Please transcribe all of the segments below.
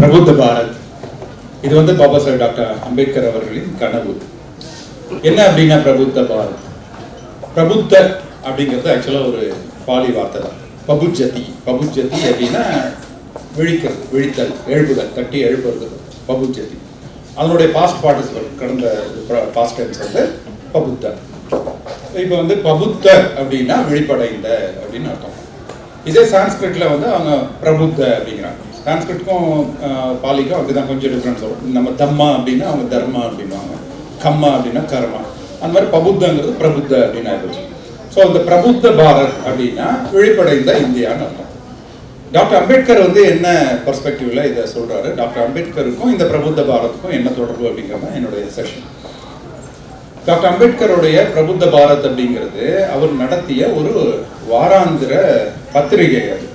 பிரபுத்த பாரத். இது வந்து பாபா சாஹேப் டாக்டர் அம்பேத்கர் அவர்களின் கனவு. என்ன அப்படின்னா பிரபுத்த பாரத்? பிரபுத்த அப்படிங்கிறது ஆக்சுவலாக ஒரு பாலி வார்த்தை தான். பபுஜதி. பபுஜதி அப்படின்னா விழிக்கிறது விழித்தல் எழுப்புதல் தட்டி எழுப்புறது. பபுஜதி. அதனுடைய பாஸ்ட் பார்ட்டிசிபல் கடந்த பாஸ்ட் டைம்ஸ் வந்து பபுத்த. இப்போ வந்து பபுத்த அப்படின்னா விழிப்படைந்த அப்படின்னு அர்த்தம். இதே சான்ஸ்கிரிட்ல வந்து அவங்க பிரபுத்த அப்படிங்கிறாங்க. சான்ஸ்கிரிட்க்கும் பாலிக்கும் அப்படிதான் கொஞ்சம் டிஃப்ரென்ஸ் வரும். நம்ம தம்மா அப்படின்னா அவங்க தர்மா அப்படின்வாங்க கம்மா அப்படின்னா கர்மா. அந்த மாதிரி பபுத்தங்கிறது பிரபுத்த அப்படின்னு ஆயிடுச்சு ஸோ அந்த பிரபுத்த பாரத் அப்படின்னா விழிப்படைந்த இந்தியான்னு அர்த்தம். டாக்டர் அம்பேத்கர் வந்து என்ன பர்ஸ்பெக்டிவ்ல இதை சொல்றாரு? டாக்டர் அம்பேத்கருக்கும் இந்த பிரபுத்த பாரத்துக்கும் என்ன தொடர்பு அப்படிங்கிறது என்னுடைய செஷன் டாக்டர் அம்பேத்கருடைய பிரபுத்த பாரத் அப்படிங்கிறது அவர் நடத்திய ஒரு வாராந்திர பத்திரிகை அது.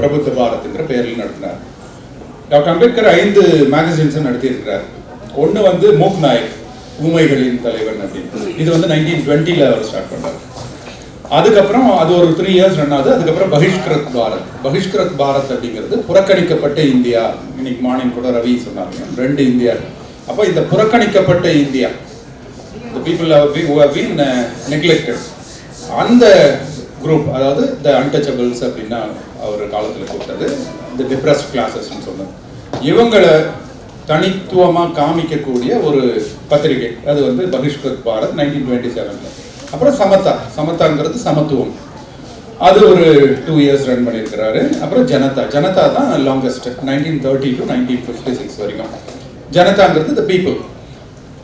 பிரபுத்த பாரத்ங்கிற பெயரில் நடத்தினார். டாக்டர் அம்பேத்கர் ஐந்து மேகசின்ஸ் நடத்தியிருக்கிறார். ஒன்று வந்து மூக் நாயக் ஊமைகளின் தலைவன் அப்படின்னு. இது வந்து நைன்டீன் டுவெண்ட்டியில் அவர் ஸ்டார்ட் பண்ணார். அதுக்கப்புறம் அது ஒரு த்ரீ இயர்ஸ் ரன் ஆகுது. அதுக்கப்புறம் பகிஷ்கிருத் பாரத். பகிஷ்கிருத் பாரத் அப்படிங்கிறது புறக்கணிக்கப்பட்ட இந்தியா. இன்னைக்கு மார்னிங் கூட ரவி சொன்னாங்க. ரெண்டு இந்தியா. அப்போ இந்த புறக்கணிக்கப்பட்ட India the people have been neglected அந்த குரூப் அதாவது த அன்டச்சபிள்ஸ் அப்படின்னா அவர் காலத்தில் கூப்பிட்டது. இந்த டிப்ரெஸ்ட் கிளாஸஸ்ன்னு சொன்னது இவங்களை தனித்துவமாக காமிக்கக்கூடிய ஒரு பத்திரிகை. அது வந்து பகிஷ்கத் பாரத் நைன்டீன் டுவெண்ட்டி செவனில் அப்புறம் சமதா சமதாங்கிறது சமத்துவம். அது ஒரு டூ இயர்ஸ் ரன் பண்ணியிருக்கிறாரு. அப்புறம் ஜனதா. ஜனதா தான் longest nineteen thirty to nineteen fifty six வரைக்கும். ஜனதாங்கிறது த பீப்புள்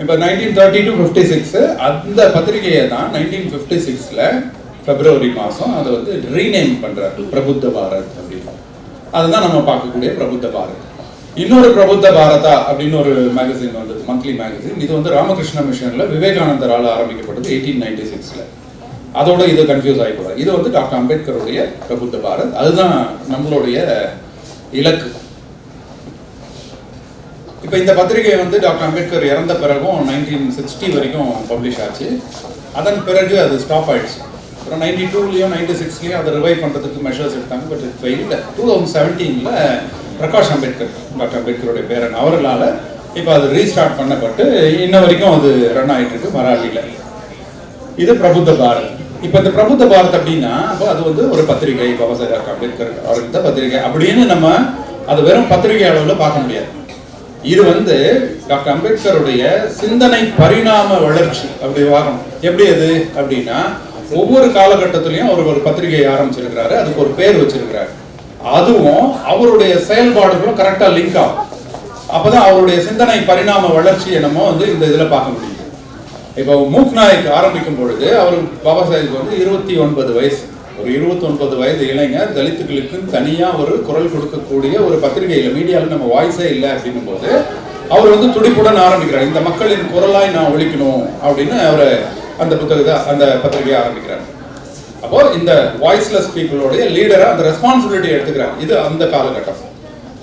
இப்போ nineteen thirty to fifty six அந்த பத்திரிகையை தான் நைன்டீன் ஃபிஃப்டி சிக்ஸில் பிப்ரவரி மாதம் அதை வந்து ரீநேம் பண்ணுறாரு பிரபுத்த பாரத் அப்படின்னு. அதுதான் நம்ம பார்க்கக்கூடிய பிரபுத்த பாரத். இன்னொரு பிரபுத்த பாரதா அப்படின்னு ஒரு மேகசின் வந்தது மந்த்லி மேகசின் இது வந்து ராமகிருஷ்ண மிஷனில் விவேகானந்தரால் ஆரம்பிக்கப்பட்டது எயிட்டீன் நைன்டி சிக்ஸில் அதோட இது கன்ஃபியூஸ் ஆகிக்கூடாது இது வந்து டாக்டர் அம்பேத்கருடைய பிரபுத்த பாரத். அதுதான் நம்மளுடைய இலக்கு. இப்போ இந்த பத்திரிகை வந்து டாக்டர் அம்பேத்கர் இறந்த பிறகும் நைன்டீன் சிக்ஸ்டி வரைக்கும் பப்ளிஷ் ஆச்சு. அதன் பிறகு அது ஸ்டாப் ஆயிடுச்சு. அப்புறம் நைன்டி டூலையும் நைன்டி சிக்ஸ்லையும் அதை ரிவைவ் பண்ணுறதுக்கு மெஷர்ஸ் எடுத்தாங்க but it fail two thousand செவன்டீனில் Prakash Ambedkar doctor அம்பேத்கருடைய பேரன் அவர்களால் இப்போ அது ரீஸ்டார்ட் பண்ணப்பட்டு இன்ன வரைக்கும் அது ரன் ஆகிட்டு இருக்கு மராட்டியில் இது பிரபுத்த பாரத். இப்போ இந்த பிரபுத்த பாரத் அப்படின்னா அப்போ அது வந்து ஒரு பத்திரிகை பாபா சாஹேப் அம்பேத்கர் அவர்கிட்ட பத்திரிகை. அப்படின்னு நம்ம அது வெறும் பத்திரிகை அளவில் பார்க்க முடியாது. இது வந்து டாக்டர் அம்பேத்கருடைய சிந்தனை பரிணாம வளர்ச்சி அப்படி வாகனம் எப்படி அது? அப்படின்னா ஒவ்வொரு காலகட்டத்திலையும் அவர் ஒரு பத்திரிகை ஆரம்பிச்சிருக்கிறாரு அதுக்கு ஒரு பேர் வச்சிருக்கிறாரு. அதுவும் அவருடைய செயல்பாடுகளும் கரெக்டா லிங்க் ஆகும் அப்பதான் அவருடைய சிந்தனை பரிணாம வளர்ச்சியை நம்ம வந்து இந்த இதுல பார்க்க முடியும் இப்போ மூக் நாயக் ஆரம்பிக்கும் பொழுது அவர் பாபா சாஹிப் வந்து இருபத்தி ஒன்பது வயசு. ஒரு இருபத்தி ஒன்பது வயது இளைஞர் தலித்துகளுக்கு தனியா ஒரு குரல் கொடுக்கக்கூடிய ஒரு பத்திரிகையில மீடியாவில் நம்ம வாய்ஸே இல்லை அப்படின்னும் போது அவர் வந்து துடிப்புடன் ஆரம்பிக்கிறார். இந்த மக்களின் குரலாய் நான் ஒழிக்கணும் அப்படின்னு அவர் அந்த புத்தகத்தை அந்த பத்திரிகையை ஆரம்பிக்கிறார். அப்போ இந்த வாய்ஸ்லெஸ் பீப்புளோடைய லீடரை அந்த ரெஸ்பான்சிபிலிட்டி எடுத்துக்கிறார். இது அந்த காலகட்டம்.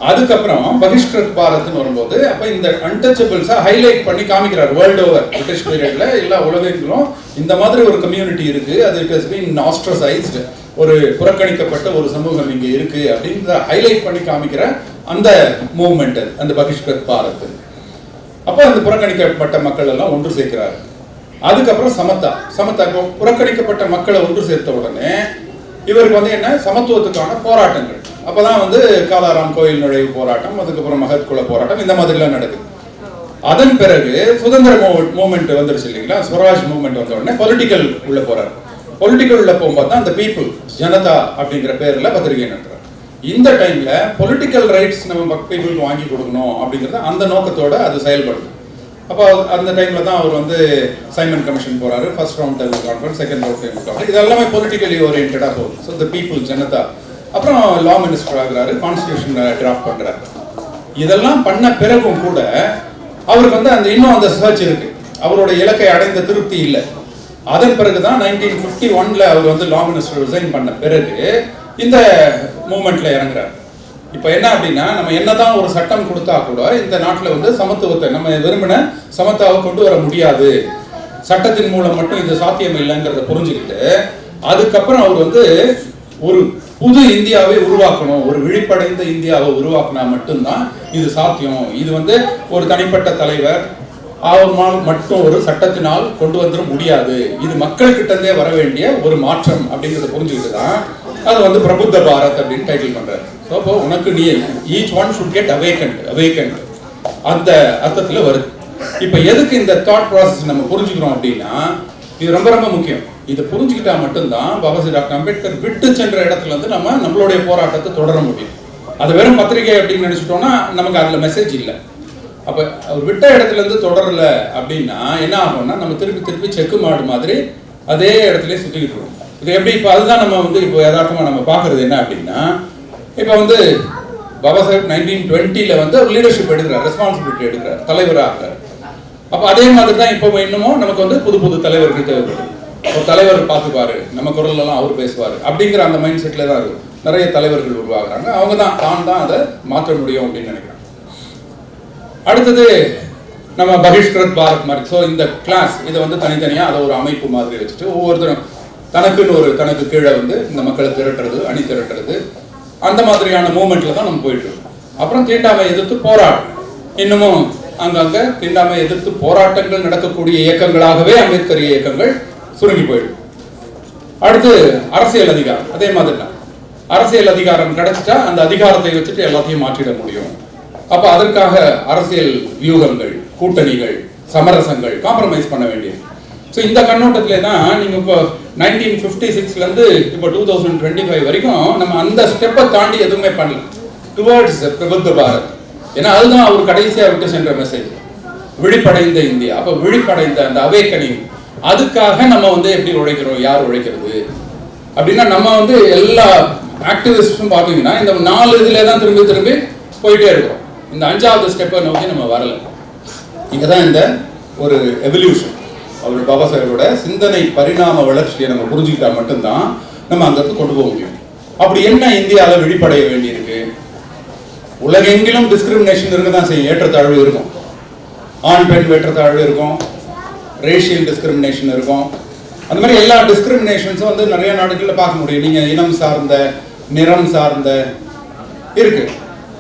அதுக்கப்புறம் பகிஷ்கிருத் பாரத்னு வரும்போது அப்ப இந்த அன்டச்சபிள்ஸை ஹைலைட் பண்ணி காமிக்கிறார் வேர்ல்டு ஓவர் பிரிட்டிஷ் பீரியட்ல எல்லா உலகங்களும் இந்த மாதிரி ஒரு கம்யூனிட்டி இருக்கு. அது இட் ஹஸ் பீன் ஆஸ்ட்ரசைஸ்டு ஒரு புறக்கணிக்கப்பட்ட ஒரு சமூகம் இங்க இருக்கு அப்படின்றத ஹைலைட் பண்ணி காமிக்கிற அந்த மூவ்மெண்ட் அந்த பகிஷ்கிருத் பாரத். அப்போ அந்த புறக்கணிக்கப்பட்ட மக்கள் எல்லாம் ஒன்று சேர்க்கிறாரு அதுக்கப்புறம் சமத்தா. சமத்தா இப்போ புறக்கணிக்கப்பட்ட மக்களை ஒன்று சேர்த்த உடனே இவருக்கு வந்து என்ன? சமத்துவத்துக்கான போராட்டங்கள். அப்பதான் வந்து காலாராம் கோயில் நுழைவு போராட்டம் அதுக்கப்புறம் மகத்குல போராட்டம் இந்த மாதிரிலாம் நடக்குது. அதன் பிறகு சுதந்திர மூமெண்ட் வந்துருச்சு இல்லைங்களா? ஸ்வராஜ் மூமெண்ட் வந்த உடனே பொலிட்டிக்கல் உள்ள போறாரு. பொலிட்டிக்கல் உள்ள போகும்போது தான் அந்த பீப்புள் ஜனதா அப்படிங்கிற பேர்ல பத்திரிகை நடத்துறாரு. இந்த டைம்ல பொலிட்டிக்கல் ரைட்ஸ் நம்ம பீப்புளுக்கு வாங்கி கொடுக்கணும் அப்படிங்கிறது அந்த நோக்கத்தோட அது செயல்படுது. அப்போ அந்த டைமில் தான் அவர் வந்து சைமன் கமிஷன் போகிறாரு first round table conference second round table conference இது எல்லாமே பொலிட்டிக்கலி ஓரியன்டாக போகுது. So the people Janata. அப்புறம் லா மினிஸ்டர் ஆகுறாரு கான்ஸ்டியூஷன் டிராஃப்ட் பண்ணுறாரு இதெல்லாம் பண்ண பிறகும் கூட அவருக்கு வந்து அந்த இன்னும் அந்த சர்ச் இருக்கு. அவரோட இலக்கை அடைந்த திருப்தி இல்லை. அதன் பிறகு தான் நைன்டீன் ஃபிஃப்டி ஒன்ல அவர் வந்து லா மினிஸ்டர் ரிசைன் பண்ண பிறகு இந்த மூமெண்ட்ல இறங்குறாரு. இப்போ என்ன அப்படின்னா நம்ம என்னதான் ஒரு சட்டம் கொடுத்தா கூட இந்த நாட்டில் வந்து சமத்துவத்தை நம்ம விரும்பின சமத்தாவை கொண்டு வர முடியாது. சட்டத்தின் மூலம் மட்டும் இது சாத்தியம் இல்லைங்கிறத புரிஞ்சுக்கிட்டு அதுக்கப்புறம் அவர் வந்து ஒரு புது இந்தியாவை உருவாக்கணும் ஒரு விழிப்படைந்த இந்தியாவை உருவாக்கினா மட்டும்தான் இது சாத்தியம். இது வந்து ஒரு தனிப்பட்ட தலைவர் அவனால் மட்டும் ஒரு சட்டத்தினால் கொண்டு வந்துட முடியாது. இது மக்கள் வர வேண்டிய ஒரு மாற்றம் அப்படிங்கிறத புரிஞ்சுக்கிட்டு தான் அது வந்து பிரபுத்த பாரத் அப்படின்னு டைட்டில் பண்றாரு. ஸோ அப்போ உனக்கு நீ each one should get awakened awakened அந்த அர்த்தத்தில் வருது. இப்போ எதுக்கு இந்த தாட் ப்ராசஸ் நம்ம புரிஞ்சுக்கிறோம் அப்படின்னா இது ரொம்ப ரொம்ப முக்கியம். இதை புரிஞ்சுக்கிட்டா மட்டும்தான் பாபா டாக்டர் அம்பேத்கர் விட்டு சென்ற இடத்துல இருந்து நம்ம நம்மளுடைய போராட்டத்தை தொடர முடியும். அது வெறும் பத்திரிகை அப்படின்னு நினச்சிட்டோம்னா நமக்கு அதில் மெசேஜ் இல்லை. அப்போ அவர் விட்ட இடத்துல இருந்து தொடரல அப்படின்னா என்ன ஆகும்னா நம்ம திருப்பி திருப்பி செக்கு மாடு மாதிரி அதே இடத்துலயே சுற்றிக்கிட்டு இருக்கோம் இது எப்படி இப்போ அதுதான் நம்ம வந்து இப்போ யதார்த்தமாக நம்ம பார்க்குறது என்ன அப்படின்னா இப்போ வந்து பாபா சாஹேப் நைன்டீன் டுவெண்ட்டியில் வந்து அவர் லீடர்ஷிப் எடுக்கிறார் ரெஸ்பான்சிபிலிட்டி எடுக்கிறார் தலைவராக இருக்கார். அப்போ அதே மாதிரி தான் இப்போ இன்னமும் நமக்கு வந்து புது புது தலைவர்கள் தேவைப்படும். ஒரு தலைவர் பார்த்துப்பாரு நம்ம குரல்லாம் அவர் பேசுவார் அப்படிங்கிற அந்த மைண்ட் செட்டில் தான் இருக்கும். நிறைய தலைவர்கள் உருவாகிறாங்க. அவங்க தான் தான் தான் அதை மாற்ற முடியும் அப்படின்னு நினைக்கிறாங்க அடுத்தது நம்ம பகிஷ்கிருத் பாரத் மாதிரி. ஸோ இந்த கிளாஸ் இதை வந்து தனித்தனியாக அதை ஒரு அமைப்பு மாதிரி வச்சுட்டு ஒவ்வொருத்தரும் தனக்குன்னு ஒரு கணக்கு கீழே வந்து இந்த மக்களை திரட்டுறது அணி திரட்டுறது. அந்த மாதிரியான மூமெண்ட்ல தான் நம்ம போயிட்டு இருக்கோம். அப்புறம் தீண்டாமை எதிர்த்து போராட்டம். இன்னமும் அங்கங்க தீண்டாமை எதிர்த்து போராட்டங்கள் நடக்கக்கூடிய இயக்கங்களாகவே அம்பேத்கர் இயக்கங்கள் சுருங்கி போயிடும். அடுத்து அரசியல் அதிகாரம். அதே மாதிரி தான் அரசியல் அதிகாரம் கிடைச்சிட்டா அந்த அதிகாரத்தை வச்சுட்டு எல்லாத்தையும் மாற்றிட முடியும். அப்ப அதற்காக அரசியல் வியூகங்கள் கூட்டணிகள் சமரசங்கள் காம்ப்ரமைஸ் பண்ண வேண்டியது. ஸோ இந்த கண்ணோட்டத்திலே தான் நீங்க இப்போ நைன்டீன் ஃபிஃப்டி சிக்ஸ்லேருந்து இப்போ டூ தௌசண்ட் டுவெண்ட்டி ஃபைவ் வரைக்கும் நம்ம அந்த ஸ்டெப்பை தாண்டி எதுவுமே பண்ணல. டுவர்ட்ஸ் பிரபுத்த பாரத். ஏன்னா அதுதான் அவர் கடைசியாக விட்டு சென்ற மெசேஜ் விழிப்படைந்த இந்தியா. அப்போ விழிப்படைந்த அந்த அவேக்கனிங். அதுக்காக நம்ம வந்து எப்படி உழைக்கிறோம்? யார் உழைக்கிறது? அப்படின்னா நம்ம வந்து எல்லா ஆக்டிவிஸ்டும் பார்த்தீங்கன்னா இந்த நாலு இதில் தான் திரும்பி திரும்பி போயிட்டே இருக்கிறோம் இந்த அஞ்சாவது ஸ்டெப்பை நோக்கி நம்ம வரல. இங்கே தான் இந்த ஒரு எவல்யூஷன் அவர் பாபா சாஹேபோட சிந்தனை பரிணாம வளர்ச்சியை நம்ம புரிஞ்சுக்கிட்டா மட்டும்தான் நம்ம அங்கிருந்து கொண்டு போக முடியும். அப்படி என்ன இந்தியாவில் வெளிப்படைய வேண்டியிருக்கு? உலகெங்கிலும் டிஸ்கிரிமினேஷன் இருக்க தான் செய்யும். ஏற்றத்தாழ்வு இருக்கும். ஆண் பெண் ஏற்றத்தாழ்வு இருக்கும். ரேஷியல் டிஸ்கிரிமினேஷன் இருக்கும். அந்த மாதிரி எல்லா டிஸ்கிரிமினேஷன்ஸும் வந்து நிறைய நாடுகளில் பார்க்க முடியும். நீங்கள் இனம் சார்ந்த நிறம் சார்ந்த இருக்குது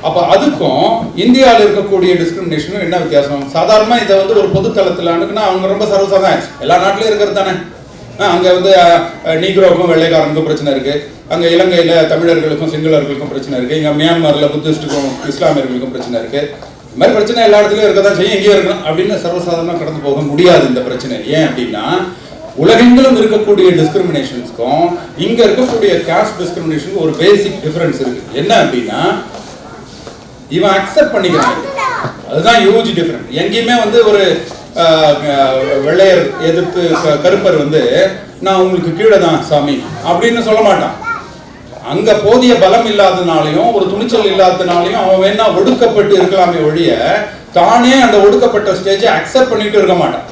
அப்போ அதுக்கும் இந்தியாவில் இருக்கக்கூடிய டிஸ்கிரிமினேஷனும் என்ன வித்தியாசம்? சாதாரணமாக இதை வந்து ஒரு பொது தளத்தில் அவங்க ரொம்ப சர்வசாதாரணம் எல்லா நாட்டிலையும் இருக்கிறது தானே? அங்கே வந்து நீக்ரோவுக்கும் வெள்ளைக்காரனுக்கும் பிரச்சனை இருக்குது அங்கே இலங்கையில் தமிழர்களுக்கும் சிங்களர்களுக்கும் பிரச்சனை இருக்குது இங்கே மியான்மரில் புத்திஸ்டுக்கும் இஸ்லாமியர்களுக்கும் பிரச்சனை இருக்குது இது மாதிரி பிரச்சனை எல்லா இடத்துலையும் இருக்க தான் செய்யும். எங்கேயும் இருக்கணும். அப்படின்னு சர்வசாதாரணமாக கடந்து போக முடியாது இந்த பிரச்சனை. ஏன் அப்படின்னா உலகெங்கிலும் இருக்கக்கூடிய டிஸ்கிரிமினேஷன்ஸ்க்கும் இங்கே இருக்கக்கூடிய காஸ்ட் டிஸ்கிரிமினேஷனுக்கும் ஒரு பேசிக் டிஃபரன்ஸ் இருக்குது என்ன அப்படின்னா இவன் அக்செப்ட் பண்ணிக்கிறான். அதுதான் யூஜ் டிஃபரன்ஸ் எங்கேயுமே வந்து ஒரு ஆஹ், வெள்ளையர் எதிர்த்து கருப்பர் வந்து நான் உங்களுக்கு கீழே தான் சாமி அப்படின்னு சொல்ல மாட்டான். அங்க போதிய பலம் இல்லாதனாலையும் ஒரு துணிச்சல் இல்லாதனாலையும் அவன் வேணா ஒடுக்கப்பட்டு இருக்கலாமே ஒழிய தானே அந்த ஒடுக்கப்பட்ட ஸ்டேஜை அக்செப்ட் பண்ணிட்டு இருக்க மாட்டான்.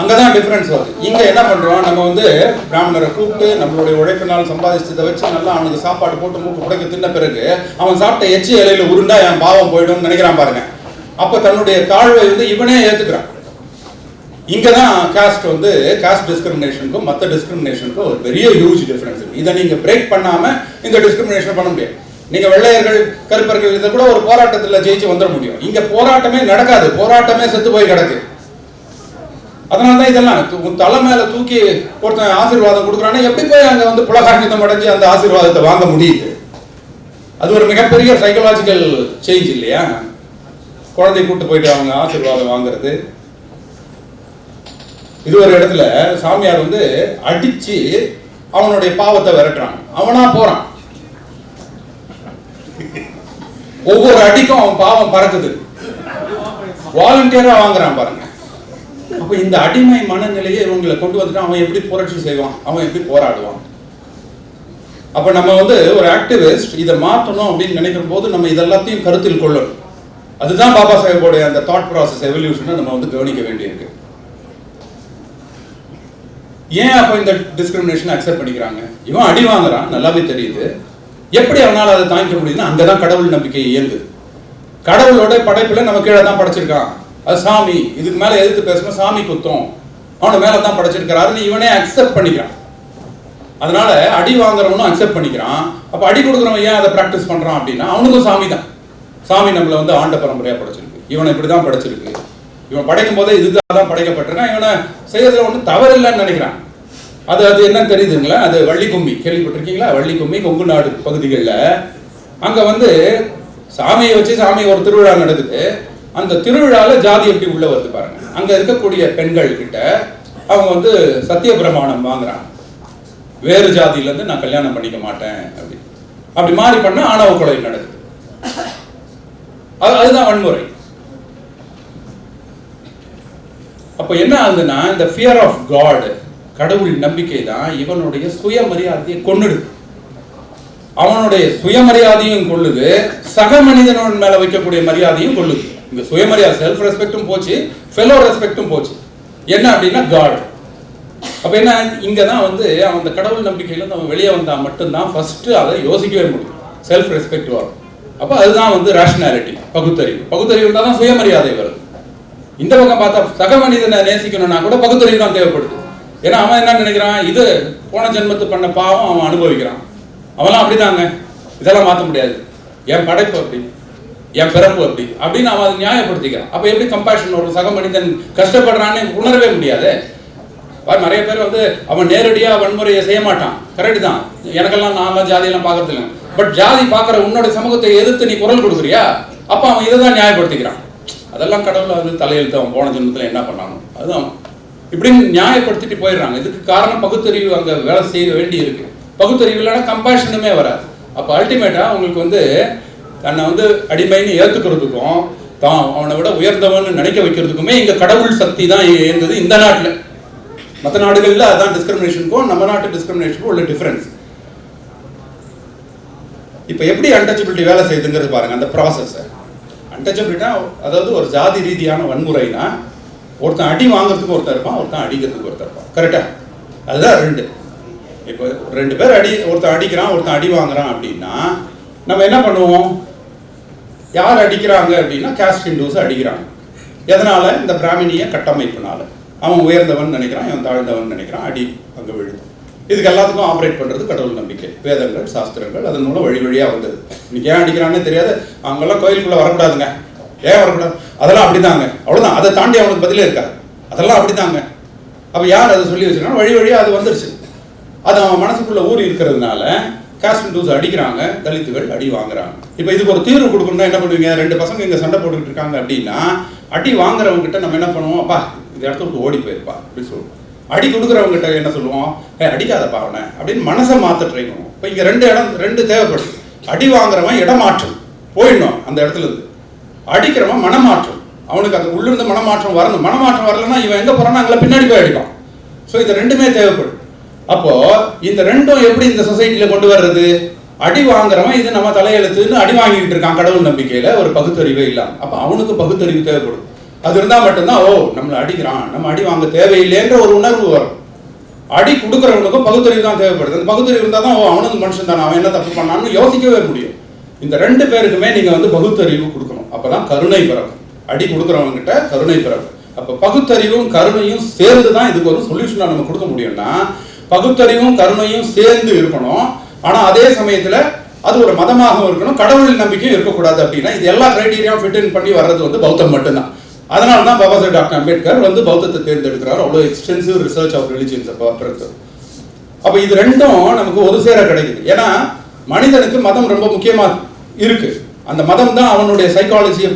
அங்கதான் டிஃபரன்ஸ் வருது. இங்க என்ன பண்றோம்? நம்ம வந்து பிராமணரை கூப்பிட்டு நம்மளுடைய உழைப்பினால் சம்பாதிச்சதை வச்சு நல்லா அவனுக்கு சாப்பாடு போட்டு மூக்கு உடைக்க தின்ன பிறகு அவன் சாப்பிட்ட எச்சி இலையில உருண்டா என் பாவம் போயிடும்னு நினைக்கிறான் பாருங்க. அப்ப தன்னுடைய தாழ்வை வந்து இவனே ஏத்துக்கிறான். இங்கே தான் காஸ்ட் வந்து காஸ்ட் டிஸ்கிரிமினேஷனுக்கும் மற்ற டிஸ்கிரிமினேஷனுக்கும் ஒரு பெரிய ஹியூஜ் டிஃபரன்ஸ் இருக்கு இதை நீங்க பிரேக் பண்ணாம இந்த டிஸ்கிரிமினேஷன் பண்ண முடியாது. நீங்க வெள்ளையர்கள் கருப்பர்கள் இதை கூட ஒரு போராட்டத்துல ஜெயிச்சு வந்துட முடியும். இங்க போராட்டமே நடக்காது. போராட்டமே செத்து போய் கிடக்கு. அதனால தான் இதெல்லாம் உன் தலை மேல தூக்கி ஒருத்தன் ஆசீர்வாதம் கொடுக்குறான்னா எப்படி போய் அங்க வந்து புலகாங்கிதம் அடைஞ்சு அந்த ஆசீர்வாதத்தை வாங்க முடியுது? அது ஒரு மிகப்பெரிய சைக்கலாஜிக்கல் சேஞ்ச் இல்லையா? குழந்தை கூட்டு போயிட்டு அவங்க ஆசீர்வாதம் வாங்குறது. இது ஒரு இடத்துல சாமியார் வந்து அடிச்சு அவனுடைய பாவத்தை விரட்டுறான். அவனா போறான். ஒவ்வொரு அடிக்கும் அவன் பாவம் பறக்குது. வாலண்டியரா வாங்குறான் பாருங்க. அப்போ இந்த அடிமை மனநிலையை இவங்களை கொண்டு வந்துட்டு அவன் எப்படி புரட்சி செய்வான்? அவன் எப்படி போராடுவான்? அப்போ நம்ம வந்து ஒரு ஆக்டிவிஸ்ட் இதை மாற்றணும் அப்படின்னு நினைக்கிற போது நம்ம இதெல்லாத்தையும் கருத்தில் கொள்ளணும். அதுதான் பாபா சாஹேபோடைய அந்த தாட் ப்ராசஸ் எவல்யூஷனை நம்ம வந்து கவனிக்க வேண்டியிருக்கு. ஏன் அப்போ இந்த டிஸ்கிரிமினேஷன் அக்செப்ட் பண்ணிக்கிறாங்க? இவன் அடி வாங்குறான் நல்லாவே தெரியுது. எப்படி அவனால் அதை தாங்கிக்க முடியுதுன்னா அங்கதான் கடவுள் நம்பிக்கை இயங்குது. கடவுளோட படைப்பில் நம்ம கீழே தான் படைச்சிருக்கான். அது சாமி இதுக்கு மேல எதிர்த்து பேசணும் சாமி குத்தம். அவனை மேல தான் படைச்சிருக்கிறாருன்னு இவனே அக்செப்ட் பண்ணிக்கிறான். அதனால அடி வாங்குறவனும் அக்செப்ட் பண்ணிக்கிறான். அப்ப அடி கொடுக்குறவன் ஏன் அதை ப்ராக்டிஸ் பண்றான் அப்படின்னா அவனுக்கும் சாமி தான். சாமி நம்மளை வந்து ஆண்ட பரம்பரையா படைச்சிருக்கு. இவனை இப்படிதான் படைச்சிருக்கு. இவன் படைக்கும் போதே இதுக்காக தான் படைக்கப்பட்டிருக்கான். இவனை செய்யறதுல ஒன்றும் தவறு இல்லைன்னு நினைக்கிறான். அது அது என்னன்னு தெரியுதுங்களா? அது வள்ளி கும்மி கேள்விப்பட்டிருக்கீங்களா? வள்ளி கும்மி கொங்கு நாடு பகுதிகளில். அங்கே வந்து சாமியை வச்சு சாமி ஒரு திருவிழா நடக்குது. அந்த திருவிழால ஜாதி எப்படி உள்ள வருது பாருங்க. அங்க இருக்கக்கூடிய பெண்கள் கிட்ட அவங்க வந்து சத்திய பிரமாணம் வாங்குறாங்க. வேறு ஜாதியில இருந்து நான் கல்யாணம் பண்ணிக்க மாட்டேன் அப்படி. அப்படி மாறி பண்ண ஆணவ கொலை நடக்குது. அது அதுதான் வன்முறை. அப்ப என்ன ஆகுதுன்னா இந்த ஃபியர் ஆஃப் காடு கடவுள் நம்பிக்கை தான் இவனுடைய சுயமரியாதையை கொன்னுடுது. அவனுடைய சுயமரியாதையும் கொள்ளுது சக மனிதனோட மேல வைக்கக்கூடிய மரியாதையும் கொள்ளுது இங்க சுயமரியா செல்ஃப் ரெஸ்பெக்டும் போச்சு ஃபெலோ ரெஸ்பெக்டும் போச்சு. என்ன அப்படின்னா காட் அப்ப என்ன இங்க தான் வந்து அவன் அந்த கடவுள் நம்பிக்கையில இருந்து அவன் வெளியே வந்தா மட்டும்தான் ஃபர்ஸ்ட் அதை யோசிக்கவே முடியும். செல்ஃப் ரெஸ்பெக்ட் வரும். அப்ப அதுதான் வந்து ரேஷனாலிட்டி பகுத்தறிவு. பகுத்தறிவு இருந்தால் தான் சுயமரியாதை வருது இந்த பக்கம் பார்த்தா சக மனிதனை நேசிக்கணும்னா கூட பகுத்தறிவு தான் தேவைப்படுது. ஏன்னா அவன் என்ன நினைக்கிறான்? இது போன ஜென்மத்து பண்ண பாவம் அவன் அனுபவிக்கிறான். அவன்லாம் அப்படிதாங்க. இதெல்லாம் மாற்ற முடியாது. என் படைப்பு அப்படி. என் பிறப்பு அப்படி. அப்படின்னு அவன் அதை நியாயப்படுத்திக்கிறான். அப்போ எப்படி கம்பேஷன் ஒரு சக மனிதன் கஷ்டப்படுறான்னு உணரவே முடியாது. நிறைய பேர் வந்து அவன் நேரடியா வன்முறையை செய்ய மாட்டான். கரெக்டு தான். எனக்கெல்லாம் நான்லாம் ஜாதியெல்லாம் பார்க்கறதில்ல பட் ஜாதி பார்க்குற உன்னோட சமூகத்தை எதிர்த்து நீ குரல் கொடுக்குறியா? அப்ப அவன் இதை தான் நியாயப்படுத்திக்கிறான். அதெல்லாம் கடவுள் வந்து தலையெழுத்து அவன் போன ஜென்மத்தில் என்ன பண்ணானோ. அதுதான். இப்படின்னு நியாயப்படுத்திட்டு போயிடுறாங்க. இதுக்கு காரணம் பகுத்தறிவு அங்கே வேலை செய்ய வேண்டி இருக்கு பகுத்தறிவு இல்லைன்னா கம்பேஷனுமே வராது. அப்போ அல்டிமேட்டாக உங்களுக்கு வந்து தன்னை வந்து அடிமைன்னு ஏத்துக்கிறதுக்கும் தான் அவனை விட உயர்ந்தவன் நினைக்க வைக்கிறதுக்குமே இங்கே கடவுள் சக்தி தான் இயங்குது இந்த நாட்டில். மற்ற நாடுகளில் அதான் டிஸ்கிரிமினேஷனுக்கும் நம்ம நாட்டு டிஸ்கிரிமினேஷனுக்கும் உள்ள டிஃப்ரென்ஸ் இப்போ எப்படி அன்டச்சபிலிட்டி வேலை செய்யுதுங்கிறது பாருங்க அந்த ப்ராசஸ் அன்டச்சபிலிட்டினா அதாவது ஒரு ஜாதி ரீதியான வன்முறைனா ஒருத்தன் அடி வாங்குறதுக்கு ஒருத்தன் இருப்பான் ஒருத்தன் அடிக்கிறதுக்கு ஒருத்தர் இருப்பான். கரெக்டா அதுதான் ரெண்டு. இப்போ ரெண்டு பேர் அடி ஒருத்தன் அடிக்கிறான் ஒருத்தன் அடி வாங்குறான் அப்படின்னா நம்ம என்ன பண்ணுவோம்? யார் அடிக்கிறாங்க அப்படின்னா கேஸ்ட் ஹிந்துஸ் அடிக்கிறாங்க. எதனால்? இந்த பிராமணிய கட்டமைப்புனால. அவன் உயர்ந்தவன் நினைக்கிறான் இவன் தாழ்ந்தவன் நினைக்கிறான் அடி அங்கே விழுது. இதுக்கு எல்லாத்துக்கும் ஆப்ரேட் பண்ணுறது கடவுள் நம்பிக்கை. வேதங்கள் சாஸ்திரங்கள் அதன் மூலம் வழி வழியாக வந்தது. இன்னைக்கு ஏன் அடிக்கிறான்னு தெரியாது. அவங்கெல்லாம் கோயிலுக்குள்ளே வரக்கூடாதுங்க. ஏன் வரக்கூடாது? அதெல்லாம் அப்படிதாங்க. அவ்வளோதான் அதை தாண்டி அவனுக்கு பதிலே இருக்காது. அதெல்லாம் அப்படிதாங்க. அப்போ யார் அதை சொல்லி வச்சிருக்காங்க? வழி வழியாக அது வந்துருச்சு. அது அவன் மனசுக்குள்ள ஊறி இருக்கிறதுனால காஸ்ட் டூஸ் அடிக்கிறாங்க தலித்துகள் அடி வாங்குறாங்க. இப்போ இதுக்கு ஒரு தீர்வு கொடுக்கணும்னா என்ன பண்ணுவீங்க? ரெண்டு பசங்க இங்கே சண்டை போட்டுக்கிட்டு இருக்காங்க அப்படின்னா அடி வாங்குறவங்க கிட்ட நம்ம என்ன பண்ணுவோம்? அப்பா இந்த இடத்த விட்டு ஓடி போயிருப்பா அப்படின்னு சொல்லுவோம். அடி கொடுக்குறவங்க கிட்ட என்ன சொல்லுவோம்? ஏ அடிக்காதப்பா அவனை அப்படின்னு மனசை மாற்ற ட்ரை பண்ணுவோம் இப்போ இங்கே ரெண்டு இடம் ரெண்டு தேவைப்படுது. அடி வாங்குறவன் இடமாற்றம் போயிடணும் அந்த இடத்துல இருந்து. அடிக்கிறவன் மனமாற்றம். அவனுக்கு அந்த உள்ளிருந்து மனமாற்றம் வரணும். மனமாற்றம் வரலன்னா இவன் எங்கே போகிறான்னா அங்கே பின்னாடி போய் அடிப்பான். ஸோ இது ரெண்டுமே தேவைப்படும் அப்போ இந்த ரெண்டும் எப்படி இந்த சொசைட்டில கொண்டு வர்றது? அடி வாங்குறவன் இது நம்ம தலையெழுத்துன்னு அடி வாங்கிட்டு இருக்கான் கடவுள் நம்பிக்கையில ஒரு பகுத்தறிவே இல்லாம. அப்ப அவனுக்கு பகுத்தறிவு தேவைப்படும். அது இருந்தா மட்டும்தான் ஓ நம்மளை அடிக்கிறான் நம்ம அடி வாங்க தேவையில்லைன்ற ஒரு உணர்வு வரும். அடி கொடுக்குறவனுக்கும் பகுத்தறிவு தான் தேவைப்படுது. அந்த பகுத்தறிவு இருந்தால் தான் ஓ அவனுக்கு மனுஷன் தானே அவன் என்ன தப்பு பண்ணான்னு யோசிக்கவே முடியும். இந்த ரெண்டு பேருக்குமே நீங்க வந்து பகுத்தறிவு கொடுக்கணும். அப்பதான் கருணை பிறக்கும். அடி கொடுக்குறவங்கிட்ட கருணை பிறக்கும். அப்ப பகுத்தறிவும் கருணையும் சேர்ந்து தான் இதுக்கு ஒரு சொல்யூஷனா நம்ம கொடுக்க முடியும்னா பகுத்தறிவும் கருணையும் சேர்ந்து இருக்கணும். ஆனா அதே சமயத்துல அது ஒரு மதமாகவும் இருக்கணும். கடவுள் நம்பிக்கையும் இருக்கக்கூடாது அப்படின்னா இது எல்லா கிரைடீரியாவும் ஃபிட் இன் பண்ணி வர்றது வந்து பௌத்தம் மட்டும்தான். அதனால தான் பாபா சாஹிப் டாக்டர் அம்பேத்கர் வந்து பௌத்தத்தை தேர்ந்தெடுக்கிறார். அவ்வளோ எக்ஸ்டென்சிவ் ரிசர்ச் ஆஃப் ரிலிஜியன்ஸை பார்க்கறது அப்போ இது ரெண்டும் நமக்கு ஒரு சேர கிடைக்குது. ஏன்னா மனிதனுக்கு மதம் ரொம்ப முக்கியமாக இருக்கு. அந்த மதம் தான் அவனுடைய சைக்காலஜியை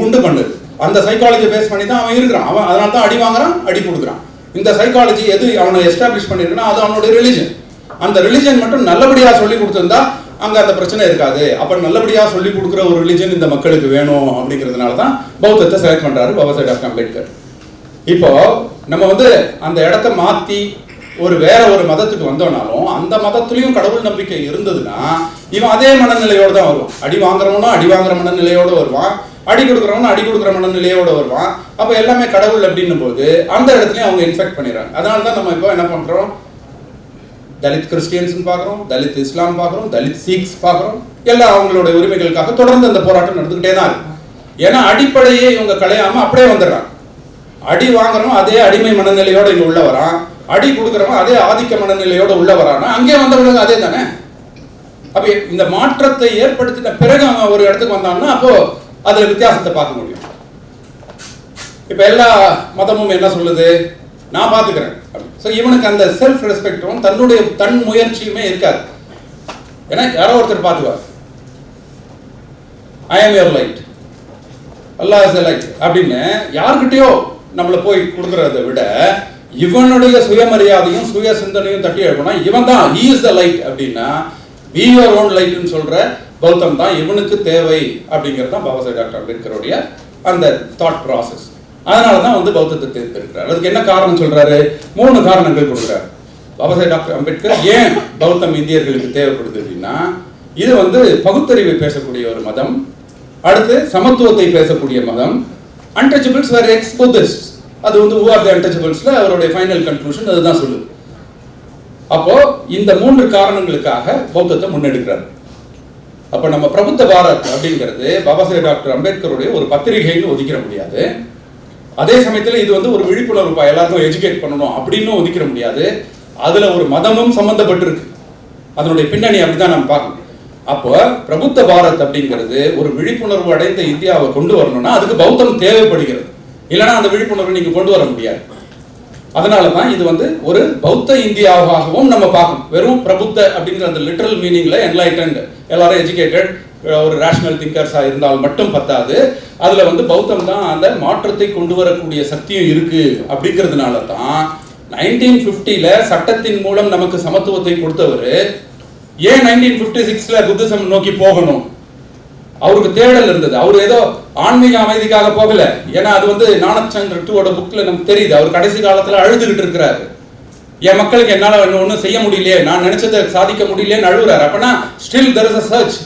உண்டு பண்ணுது. அந்த சைக்காலஜியை பேஸ் பண்ணி தான் அவன் இருக்கிறான். அவன் அதனால தான் அடி வாங்குறான் அடி கொடுக்குறான். இந்த சைக்காலஜி எது அவனை எஸ்டாப்ளிஷ் பண்ணிருக்குன்னா அது அவனுடைய ரிலிஜன் அந்த ரிலிஜன் மட்டும் நல்லபடியாக சொல்லி கொடுத்துருந்தா அங்கே அந்த பிரச்சனை இருக்காது. அப்போ நல்லபடியாக சொல்லி கொடுக்குற ஒரு ரிலிஜன் இந்த மக்களுக்கு வேணும் அப்படிங்கிறதுனால தான் பௌத்தத்தை செலக்ட் பண்ணுறாரு பாபா சாஹேப் டாக்டர் அம்பேத்கர். இப்போ நம்ம வந்து அந்த இடத்த மாற்றி ஒரு வேற ஒரு மதத்துக்கு வந்தோம்னாலும் அந்த மதத்துலேயும் கடவுள் நம்பிக்கை இருந்ததுன்னா இவன் அதே மனநிலையோடு தான் வருவான். அடி வாங்குறவனும் அடி வாங்குற மனநிலையோடு வருவான். அடி கொடுக்குறவனும் அடி கொடுக்குற மனநிலையோடு வருவான். அப்போ எல்லாமே கடவுள் அப்படின்னும் போது அந்த இடத்துலையும் அவங்க இன்ஃபெக்ட் பண்ணிடுறாங்க. அதனால தான் நம்ம இப்போ என்ன பண்ணுறோம் தலித் கிறிஸ்டியன்ஸ் பார்க்குறோம் தலித் இஸ்லாம் பார்க்குறோம் தலித் சீக்ஸ் பார்க்குறோம். எல்லாம் அவங்களோட உரிமைகளுக்காக தொடர்ந்து அந்த போராட்டம் நடந்துகிட்டே தான் இருக்கு. ஏன்னா அடிப்படையே இவங்க கலையாம அப்படியே வந்துடுறாங்க. அடி வாங்குறவன் அதே அடிமை மனநிலையோடு இங்கே உள்ள வரான். அடி கொடுக்குறவன் அதே ஆதிக்க மனநிலையோடு உள்ள வரானா? அங்கே வந்தவங்களுக்கு அதே தானே அப்ப இந்த மாற்றத்தை ஏற்படுத்தின பிறகு அவன் ஒரு இடத்துக்கு வந்தான்னா அப்போ அதுல வித்தியாசத்தை பார்க்க முடியும். இப்ப எல்லா மதமும் என்ன சொல்லுது? நான் பார்த்துக்கிறேன். ஸோ இவனுக்கு அந்த செல்ஃப் ரெஸ்பெக்டும் தன்னுடைய தன் முயற்சியுமே இருக்காது. ஏன்னா யாரோ ஒருத்தர் பார்த்துவார் I am your light Allah is light அப்படின்னு யார்கிட்டயோ நம்மள போய் கொடுக்கறத விட இவனுடைய சுயமரியாதையும் சுய சிந்தனையும் தட்டி எழுப்பணும் இவன் தான் he இஸ் த லைட் அப்படின்னா பி யுவர் ஓன் lightன்னு சொல்கிற கௌதம் தான் இவனுக்கு தேவை அப்படிங்கிறது தான் பாபா டாக்டர் அம்பேத்கருடைய அந்த தாட் ப்ராசஸ் அதனால தான் வந்து பௌத்தத்தை தேர்ந்தெடுக்கிறார். அதுக்கு என்ன காரணம் சொல்கிறாரு மூணு காரணங்கள் கொடுக்குறாரு. பாபா டாக்டர் அம்பேத்கர் ஏன் பௌத்தம் இந்தியர்களுக்கு தேவைப்படுது அப்படின்னா இது வந்து பகுத்தறிவை பேசக்கூடிய ஒரு மதம் அடுத்து சமத்துவத்தை பேசக்கூடிய மதம் அன்டச்சபிள்ஸ் வேர் எக்ஸ் புத்திஸ்ட் அது வந்து ஊஆர் தி அன்டச்சபிள்ஸில் அவருடைய ஃபைனல் கன்க்ளூஷன் அதுதான் சொல்லுது. அப்போ இந்த மூன்று காரணங்களுக்காக பௌத்தத்தை முன்னெடுக்கிறார். அப்ப நம்ம பிரபுத்த பாரத் அப்படிங்கிறது பாபா சாஹேப் டாக்டர் அம்பேத்கருடைய ஒரு பத்திரிகைன்னு ஒதுக்கிற முடியாது. அதே சமயத்துல இது வந்து ஒரு விழிப்புணர்வு எல்லாருக்கும் எஜுகேட் பண்ணணும் அப்படின்னு ஒதுக்கிற முடியாது. அதுல ஒரு மதமும் சம்பந்தப்பட்டிருக்கு. அதனுடைய பின்னணி அப்படிதான் நம்ம பார்க்கணும். அப்போ பிரபுத்த பாரத் அப்படிங்கிறது ஒரு விழிப்புணர்வு அடைந்த இந்தியாவை கொண்டு வரணும்னா அதுக்கு பௌத்தம் தேவைப்படுகிறது. இல்லைன்னா அந்த விழிப்புணர்வை நீங்க கொண்டு வர முடியாது. அதனால தான் இது வந்து ஒரு பௌத்த இந்தியாவாகவும் நம்ம பார்க்கணும். வெறும் பிரபுத்த அப்படிங்கிற அந்த லிட்டரல் மீனிங்ல என்லைட்டன்ட் எல்லாரும் எஜுகேட்டட் ஒரு ரேஷனல் திங்கர்ஸாக இருந்தால் மட்டும் பத்தாது. அதில் வந்து பௌத்தம் தான் அந்த மாற்றத்தை கொண்டு வரக்கூடிய சக்தியும் இருக்கு அப்படிங்கிறதுனால தான் நைன்டீன் ஃபிஃப்டியில் சட்டத்தின் மூலம் நமக்கு சமத்துவத்தை கொடுத்தவர் ஏன் நைன்டீன் ஃபிஃப்டி சிக்ஸில் புத்திசம் நோக்கி போகணும்? அவருக்கு தேடல் இருந்தது. அவர் ஏதோ ஆன்மீக அமைதிக்காக போகல. ஏன்னா அது வந்து நானச்சந்திர டூவோட புக்ல நமக்கு தெரியுது. அவர் கடைசி காலத்துல அழுதுகிட்டு இருக்கிறாரு. என் மக்களுக்கு என்னால ஒன்றும் செய்ய முடியலையே. நான் நினைச்சதை சாதிக்க முடியலையேன்னு அழுகுறாரு. அப்பனா still there is a church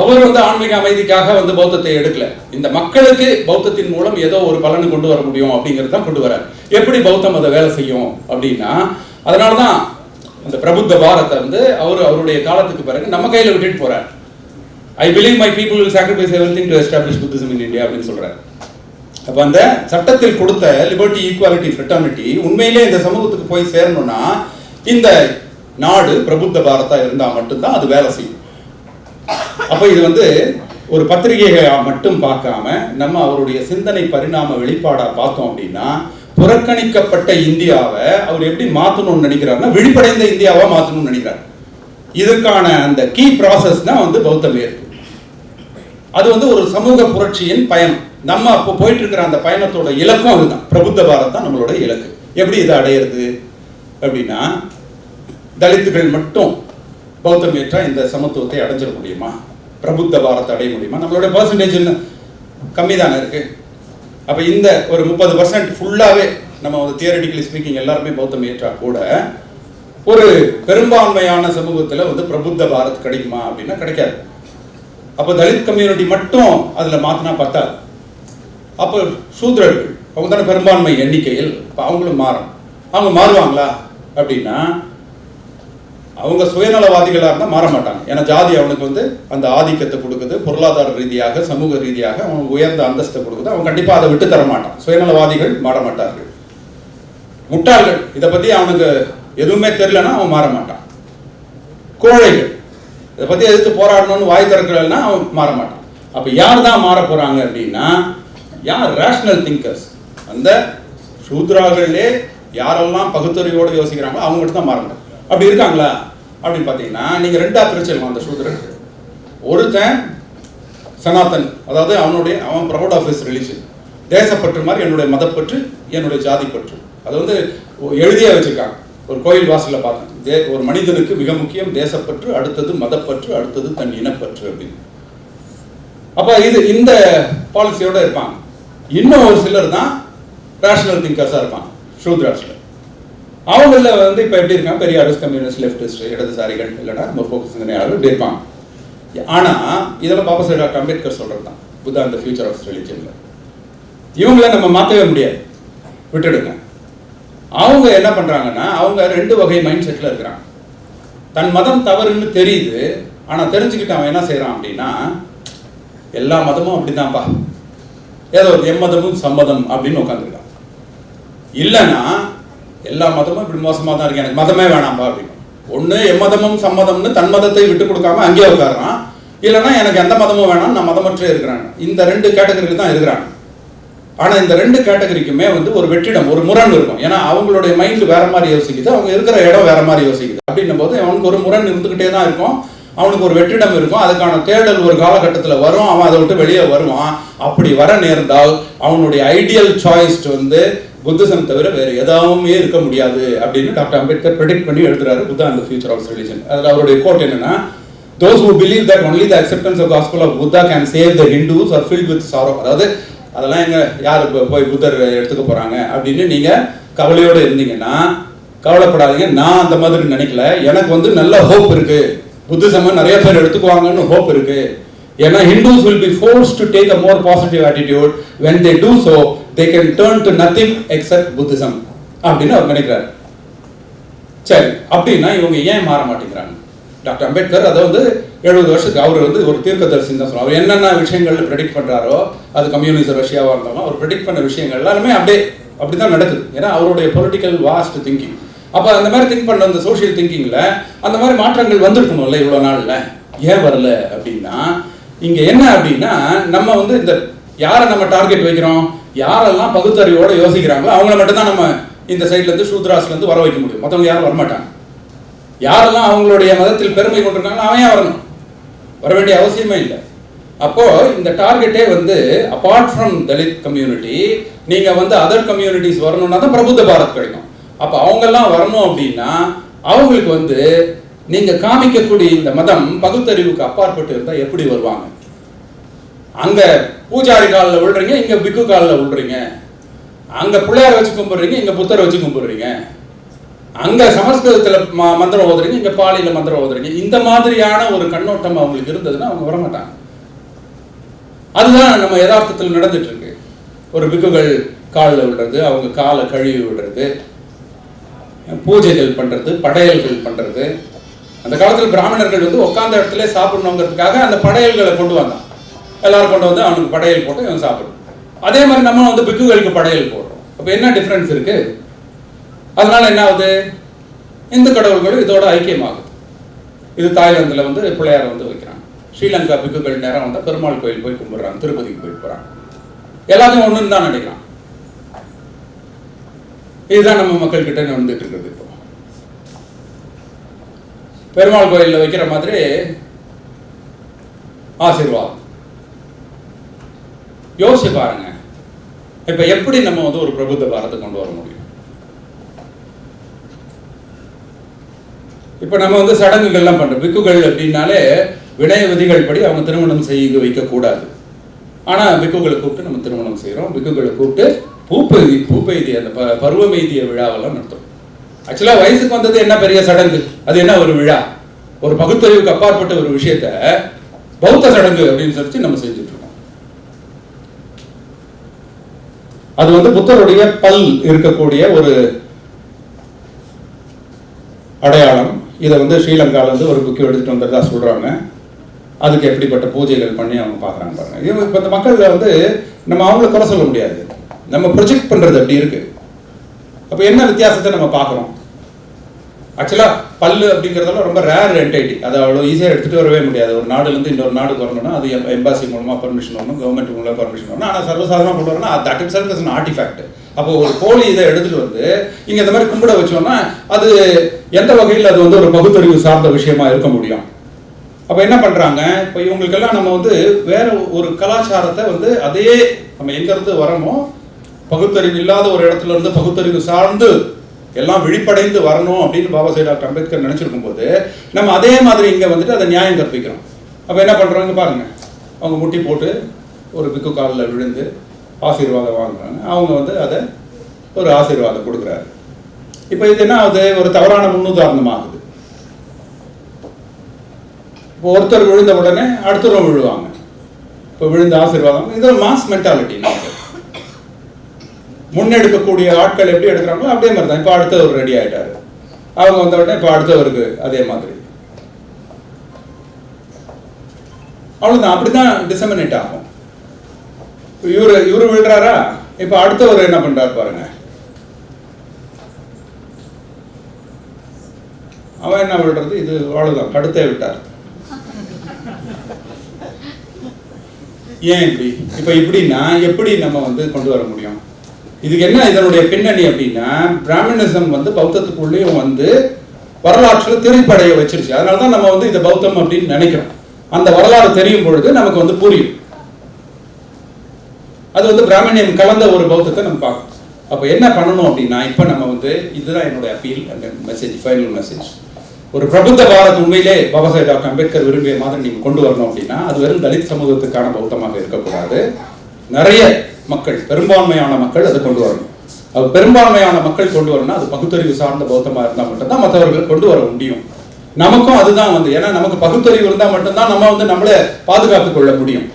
அவர் வந்து ஆன்மீக அமைதிக்காக வந்து பௌத்தத்தை எடுக்கல. இந்த மக்களுக்கு பௌத்தத்தின் மூலம் ஏதோ ஒரு பலன் கொண்டு வர முடியும் அப்படிங்கிறது தான் கொண்டு வரார். எப்படி பௌத்தம் அதை வேலை செய்யும் அப்படின்னா அதனால தான் அந்த பிரபுத்த பாரத்தை வந்து அவர் அவருடைய காலத்துக்கு பிறகு நம்ம கையில விட்டுட்டு போறார். I believe my people will sacrifice everything to establish Buddhism in India அப்படின்னு சொல்றாரு. அப்போ அந்த சட்டத்தில் கொடுத்த லிபர்ட்டி ஈக்குவாலிட்டி ஃப்ரெட்டர்னிட்டி உண்மையிலே இந்த சமூகத்துக்கு போய் சேரணும்னா இந்த நாடு பிரபுத்த பாரதா இருந்தால் மட்டும்தான் அது வேலை செய்யும். அப்போ இது வந்து ஒரு பத்திரிகையை மட்டும் பார்க்காம நம்ம அவருடைய சிந்தனை பரிணாம வெளிப்பாடாக பார்த்தோம் அப்படின்னா புறக்கணிக்கப்பட்ட இந்தியாவை அவர் எப்படி மாற்றணும்னு நினைக்கிறாருன்னா விழிப்படைந்த இந்தியாவாக மாற்றணும்னு நினைக்கிறார். இதற்கான அந்த கீ ப்ராசஸ் தான் வந்து பௌத்த மேற்கு அது வந்து ஒரு சமூக புரட்சியின் பயணம் நம்ம அப்போ போயிட்டு இருக்கிற அந்த பயணத்தோட இலக்கும் அதுதான். பிரபுத்த பாரத் தான் நம்மளோட இலக்கு. எப்படி இதை அடையிறது? அப்படின்னா தலித்துகள் மட்டும் பௌத்தம் ஏற்றா இந்த சமத்துவத்தை அடைஞ்சிட முடியுமா? பிரபுத்த பாரத் அடைய முடியுமா? நம்மளோட பர்சன்டேஜ் கம்மி தானே இருக்கு. அப்போ இந்த ஒரு முப்பது பர்சன்ட் ஃபுல்லாகவே நம்ம வந்து தியரட்டிக்கலி ஸ்பீக்கிங் எல்லாருமே பௌத்தம் ஏற்றா கூட ஒரு பெரும்பான்மையான சமூகத்தில் வந்து பிரபுத்த பாரத் கிடைக்குமா அப்படின்னா கிடைக்காது. அப்போ தலித் கம்யூனிட்டி மட்டும் அதில் மாற்றினா பத்தாது அப்போ சூத்ரர்கள் அவங்க தானே பெரும்பான்மை எண்ணிக்கையில் இப்போ அவங்களும் மாறும் அவங்க மாறுவாங்களா? அப்படின்னா அவங்க சுயநலவாதிகளாக இருந்தால் மாற மாட்டாங்க. ஏன்னா ஜாதி அவனுக்கு வந்து அந்த ஆதிக்கத்தை கொடுக்குது பொருளாதார ரீதியாக சமூக ரீதியாக அவன் உயர்ந்த அந்தஸ்தை கொடுக்குது அவன் கண்டிப்பாக அதை விட்டு தர மாட்டான். சுயநலவாதிகள் மாற மாட்டார்கள். முட்டாள்கள் இதை பற்றி அவனுக்கு எதுவுமே தெரியலன்னா அவன் மாற மாட்டான். கோழைகள் இதை பற்றி எதிர்த்து போராடணும்னு வாய் திறக்கலன்னா அவன் மாற மாட்டான். அப்போ யார் தான் மாற போகிறாங்க அப்படின்னா யார்? ரேஷனல் திங்கர்ஸ் அந்த சூத்ராகலே யாரெல்லாம் பகுத்தறிவோடு யோசிக்கிறாங்களோ அவங்க மட்டும் தான் மாறணும் அப்படி இருக்காங்களா? அப்படின்னு பார்த்தீங்கன்னா நீங்கள் ரெண்டா பிரிச்சிடலாம் அந்த சூத்ரர்கள் ஒருத்தன் சனாதன் அதாவது அவனுடைய அவன் ப்ரௌட் ஆஃப் ஹிஸ் ரிலிஜன் தேசப்பற்று மாதிரி என்னுடைய மதப்பற்று என்னுடைய ஜாதி பற்று அது வந்து எழுதியே வச்சுருக்காங்க. ஒரு கோயில் வாசல்ல பார்த்தேன் தே ஒரு மனிதனுக்கு மிக முக்கியம் தேசப்பற்று அடுத்தது மதப்பற்று அடுத்தது தன் இனப்பற்று அப்படின்னு. அப்ப இது இந்த பாலிசியோட இருப்பாங்க. இன்னும் ஒரு சிலர் தான் ரேஷனல் திங்கர்ஸாக இருப்பாங்க ஷூத்ராட்சில் அவங்கள வந்து இப்ப எப்படி இருக்காங்க? அரசு கம்யூனிஸ்ட் லெஃப்டிஸ்ட் இடதுசாரிகள் இல்லைன்னா முற்போக்கு சிந்தனையாளர்கள் இப்படி இருப்பாங்க. ஆனா இதெல்லாம் பாபா சாஹிப் டாக்டர் அம்பேத்கர் சொல்றது தான். புத்தா அந்த ஃபியூச்சர் ஆஃப் ரிலிஜனில் இவங்கள நம்ம மாற்றவே முடியாது. விட்டுடுங்க. அவங்க என்ன பண்ணுறாங்கன்னா அவங்க ரெண்டு வகை மைண்ட் செட்டில் இருக்கிறாங்க. தன் மதம் தவறுன்னு தெரியுது ஆனால் தெரிஞ்சுக்கிட்டு அவன் என்ன செய்கிறான் அப்படின்னா எல்லா மதமும் அப்படிதான்ப்பா. ஏதோ ஒரு எம்மதமும் சம்மதம் அப்படின்னு உட்காந்துருக்கான் இல்லைன்னா எல்லா மதமும் இப்படி மோசமாக தான் இருக்கு எனக்கு மதமே வேணாம்பா அப்படின்னு. ஒன்று எம்மதமும் சம்மதம்னு தன் மதத்தை விட்டு கொடுக்காம அங்கேயே உட்காடுறான் இல்லைன்னா எனக்கு எந்த மதமும் வேணாம் நான் மதமற்றே இருக்கிறாங்க இந்த ரெண்டு கேட்டகரியில் தான் இருக்கிறாங்க ஆனால் இந்த ரெண்டு கேட்டகரிக்குமே வந்து ஒரு வெற்றிடம் ஒரு முரண் இருக்கும். ஏன்னா அவங்களுடைய மைண்ட் வேற மாதிரி யோசிக்குது அவங்க இருக்கிற இடம் வேற மாதிரி யோசிக்குது. அப்படின்னும் போது அவனுக்கு ஒரு முரண் இருந்துகிட்டே தான் இருக்கும். அவனுக்கு ஒரு வெற்றிடம் இருக்கும். அதுக்கான தேடல் ஒரு காலகட்டத்தில் வரும். அவன் அதை விட்டு வெளியே வருவான். அப்படி வர நேர்ந்தால் அவனுடைய ஐடியல் சாய்ஸ் வந்து புத்திசம் தவிர வேறு எதாவுமே இருக்க முடியாது அப்படின்னு டாக்டர் அம்பேத்கர் ப்ரெடிக்ட் பண்ணி எழுதுறாரு புத்தா அந்த ஃபியூச்சர் ஆஃப் ரிலிஜன் அதில் அவருடைய கோட் என்னன்னா those who believe that only the acceptance of gospel of Buddha can save the Hindus are filled with sorrow அதாவது அதெல்லாம் எங்கே யார் இப்போ போய் புத்தர் எடுத்துக்க போகிறாங்க அப்படின்னு நீங்கள் கவலையோடு இருந்தீங்கன்னா கவலைப்படாதீங்க. நான் அந்த மாதிரி நினைக்கல. எனக்கு வந்து நல்ல ஹோப் இருக்குது புத்திசம நிறைய பேர் எடுத்துக்குவாங்கன்னு ஹோப் இருக்குது ஏன்னா Hindus will be force to take a more positive attitude when they do so they can turn to nothing except Buddhism அப்படின்னு அவர் நினைக்கிறார். சரி அப்படின்னா இவங்க ஏன் மாற மாட்டேங்கிறாங்க? டாக்டர் அம்பேத்கர் அதை வந்து எழுபது வருஷத்துக்கு அவர் வந்து ஒரு தீர்க்கதரிசின்னு தான் சொல்லுவார். அவர் என்னென்ன விஷயங்கள் ப்ரெடிக்ட் பண்ணுறாரோ அது கம்யூனிச ரஷ்யாவாக இருந்தாலும் அவர் ப்ரெடிக்ட் பண்ண விஷயங்கள் எல்லாருமே அப்படியே அப்படி தான் நடக்குது. ஏன்னா அவருடைய பொலிட்டிக்கல் வாஸ்ட் திங்கிங் அப்போ அந்த மாதிரி திங்க் பண்ண அந்த சோஷியல் திங்கிங்கில் அந்த மாதிரி மாற்றங்கள் வந்திருக்கணும்ல இவ்வளோ நாளில்? ஏன் வரல அப்படின்னா இங்கே என்ன அப்படின்னா நம்ம வந்து இந்த யாரை நம்ம டார்கெட் வைக்கிறோம்? யாரெல்லாம் பகுத்தறிவோட யோசிக்கிறாங்களோ அவங்கள மட்டும்தான் நம்ம இந்த சைட்லேருந்து சூத்ராஸ்லேருந்து வர வைக்க முடியும். மற்றவங்க யாரும் வரமாட்டாங்க. யாரெல்லாம் அவங்களுடைய மதத்தில் பெருமை கொண்டிருக்காங்களோ அவன் வரணும்? வர வேண்டிய அவசியமே இல்லை. அப்போ இந்த டார்கெட்டே வந்து அபார்ட் ஃப்ரம் தலித் கம்யூனிட்டி நீங்க வந்து அதர் கம்யூனிட்டிஸ் வரணும்னா தான் பிரபுத்த பாரத் கிடைக்கும். அப்போ அவங்கெல்லாம் வரணும் அப்படின்னா அவங்களுக்கு வந்து நீங்க காமிக்கக்கூடிய இந்த மதம் பகுத்தறிவுக்கு அப்பாற்பட்டு இருந்தா எப்படி வருவாங்க? அங்க பூஜாரி காலில் விழுறீங்க இங்க பிக்கு காலில் விழுறீங்க அங்க பிள்ளையார் வச்சு கும்பிடுறீங்க இங்க புத்தரை வச்சு கும்பிடுறீங்க. அங்கே சமஸ்கிருதத்தில் ம- மந்திரம் ஓதுறீங்க இங்கே பாலியில் மந்திரம் ஓதுறீங்க. இந்த மாதிரியான ஒரு கண்ணோட்டம் அவங்களுக்கு இருந்ததுன்னா அவங்க வரமாட்டாங்க. அதுதான் நம்ம யதார்த்தத்தில் நடந்துட்டு இருக்கு ஒரு பிக்குகள் காலில் விடுறது அவங்க காலை கழுவி விடுறது பூஜைகள் பண்ணுறது படையல்கள் பண்ணுறது அந்த காலத்தில் பிராமணர்கள் வந்து உட்காந்த இடத்துல சாப்பிடணுங்கிறதுக்காக அந்த படையல்களை கொண்டு வந்தான். எல்லாரும் கொண்டு வந்து அவனுக்கு படையல் போட்டு இவன் சாப்பிடும் அதே மாதிரி நம்ம வந்து பிக்குகளுக்கு படையல் போடுறோம். அப்போ என்ன டிஃப்ரென்ஸ் இருக்குது அதனால என்ன ஆகுது? இந்து கடவுள்களும் இதோட ஐக்கியமாகுது. இது தாய்லாந்துல வந்து பிள்ளையார் வந்து வைக்கிறாங்க. ஸ்ரீலங்கா பிக்குகள் நேரம் வந்தால் பெருமாள் கோயில் போய் கும்பிடுறாங்க திருப்பதிக்கு போய் போறாங்க. எல்லாத்தையும் ஒண்ணுன்னு தான் நினைக்கிறான். இதுதான் நம்ம மக்கள் கிட்ட நடந்துட்டு இருக்கிறது இப்போ. பெருமாள் கோயில்ல வைக்கிற மாதிரி ஆசீர்வாதம். யோசிச்சு பாருங்க. இப்ப எப்படி நம்ம வந்து ஒரு பிரபுத்த பாரத்தை கொண்டு வர முடியும்? இப்போ நம்ம வந்து சடங்குகள்லாம் பண்ணுறோம் பிக்குகள் அப்படின்னாலே வினய விதிகள் படி அவங்க திருமணம் செய்ய வைக்கக்கூடாது. ஆனால் பிக்குகளை கூப்பிட்டு நம்ம திருமணம் செய்கிறோம் பிக்குகளை கூப்பிட்டு பூப்பெய்தி பூப்பெய்தி அந்த ப- பருவமெய்திய விழாவெல்லாம் நடத்தும் ஆக்சுவலாக வயசுக்கு வந்தது என்ன பெரிய சடங்கு? அது என்ன ஒரு விழா? ஒரு பகுத்தறிவுக்கு அப்பாற்பட்ட ஒரு விஷயத்த பௌத்த சடங்கு அப்படின்னு சொல்லி நம்ம செஞ்சுட்டு இருக்கோம். அது வந்து புத்தருடைய பல் இருக்கக்கூடிய ஒரு அடையாளம். இதை வந்து ஸ்ரீலங்காலேருந்து ஒரு புக்கு எடுத்துகிட்டு வந்ததா சொல்கிறாங்க அதுக்கு எப்படிப்பட்ட பூஜைகள் பண்ணி அவங்க பார்க்குறாங்க பாருங்க. இது இப்போ இந்த மக்களில் வந்து நம்ம அவங்கள குறை சொல்ல முடியாது. நம்ம ப்ரொஜெக்ட் பண்ணுறது அப்படி இருக்குது அப்போ என்ன வித்தியாசத்தை நம்ம பார்க்குறோம்? ஆக்சுவலாக பல்லு அப்படிங்கிறதெல்லாம் ரொம்ப ரேர் என்டைட்டி அதை அவ்வளோ ஈஸியாக எடுத்துகிட்டு வரவே முடியாது. ஒரு நாடுலேருந்து இன்னொரு நாடு வரணும்னா அது எம்பாசி மூலமாக பர்மிஷன் வரணும் கவர்மெண்ட் மூலமாக பர்மிஷன் வரணும். ஆனால் சர்வசாதாரணமாக கொண்டு வரணும் that itself is artefact அப்போ ஒரு கோழி இதை எடுத்துட்டு வந்து இங்க இந்த மாதிரி கும்பிட வச்சோம்னா அது எந்த வகையில் அது வந்து ஒரு பகுத்தறிவு சார்ந்த விஷயமா இருக்க முடியும்? அப்ப என்ன பண்றாங்க? இப்போ இவங்களுக்கெல்லாம் நம்ம வந்து வேற ஒரு கலாச்சாரத்தை வந்து அதே நம்ம எங்க இருந்து வரமோ பகுத்தறிவு இல்லாத ஒரு இடத்துல இருந்து பகுத்தறிவு சார்ந்து எல்லாம் விழிப்படைந்து வரணும் அப்படின்னு பாபா சாஹேப் டாக்டர் அம்பேத்கர் நினைச்சிருக்கும் போது நம்ம அதே மாதிரி இங்க வந்துட்டு அதை நியாயம் கற்பிக்கிறோம். அப்ப என்ன பண்றாங்க பாருங்க. அவங்க முட்டி போட்டு ஒரு பிக்கு காலில் விழுந்து ஆசீர்வாதம் வாங்குறாங்க. அவங்க வந்து அதை ஒரு ஆசீர்வாதம் கொடுக்குறாரு. இப்போ இது என்ன அது ஒரு தவறான முன்னுதாரணமாகுது இப்போ ஒருத்தர் விழுந்த உடனே அடுத்தவரும் விழுவாங்க. இப்போ விழுந்த ஆசீர்வாதம் இது மாஸ் மென்டாலிட்டி முன்னெடுக்கக்கூடிய ஆட்கள் எப்படி எடுக்கிறாங்களோ அப்படியே மாதிரி தான் இப்போ அடுத்தவர் ரெடி ஆயிட்டாரு. அவங்க வந்த உடனே இப்போ அடுத்தவருக்கு அதே மாதிரி. அவ்வளவுதான். அப்படிதான் டிசமினேட் ஆகும். இவரு இவரு விழுறாரா இப்போ அடுத்தவர் என்ன பண்ணுறாரு பாருங்க. அவன் என்ன விடுறது? இது அவ்வளவுதான். கடுத்தே விட்டார். ஏன் இப்படி? இப்ப இப்படின்னா எப்படி நம்ம வந்து கொண்டு வர முடியும்? இதுக்கு என்ன இதனுடைய பின்னணி அப்படின்னா பிராமணிசம் வந்து பௌத்தத்துக்குள்ளேயும் வந்து வரலாற்றில் திரைப்படைய வச்சிருச்சு. அதனால தான் நம்ம வந்து இதை பௌத்தம் அப்படின்னு நினைக்கிறோம். அந்த வரலாறு தெரியும் பொழுது நமக்கு வந்து புரியும். அது வந்து பிராமணியம் கலந்த ஒரு பௌத்தத்தை நம்ம பார்க்கணும். அப்போ என்ன பண்ணணும் அப்படின்னா இப்போ நம்ம வந்து இதுதான் என்னுடைய அப்பீல் அந்த மெசேஜ் ஃபைனல் மெசேஜ் ஒரு பிரபுத்த பாரத் உண்மையிலே பாபா சாஹேப் டாக்டர் அம்பேத்கர் விரும்பிய மாதிரி நீங்கள் கொண்டு வரணும் அப்படின்னா அது வெறும் தலித் சமூகத்துக்கான பௌத்தமாக இருக்கக்கூடாது. நிறைய மக்கள் பெரும்பான்மையான மக்கள் அதை கொண்டு வரணும். அது பெரும்பான்மையான மக்கள் கொண்டு வரணும் அது பகுத்தறிவு சார்ந்த பௌத்தமாக இருந்தால் மட்டும்தான் மற்றவர்கள் கொண்டு வர முடியும். நமக்கும் அதுதான் வந்து ஏன்னா நமக்கு பகுத்தறிவு இருந்தால் மட்டும்தான் நம்ம வந்து நம்மளை பாதுகாத்துக் கொள்ள முடியும்.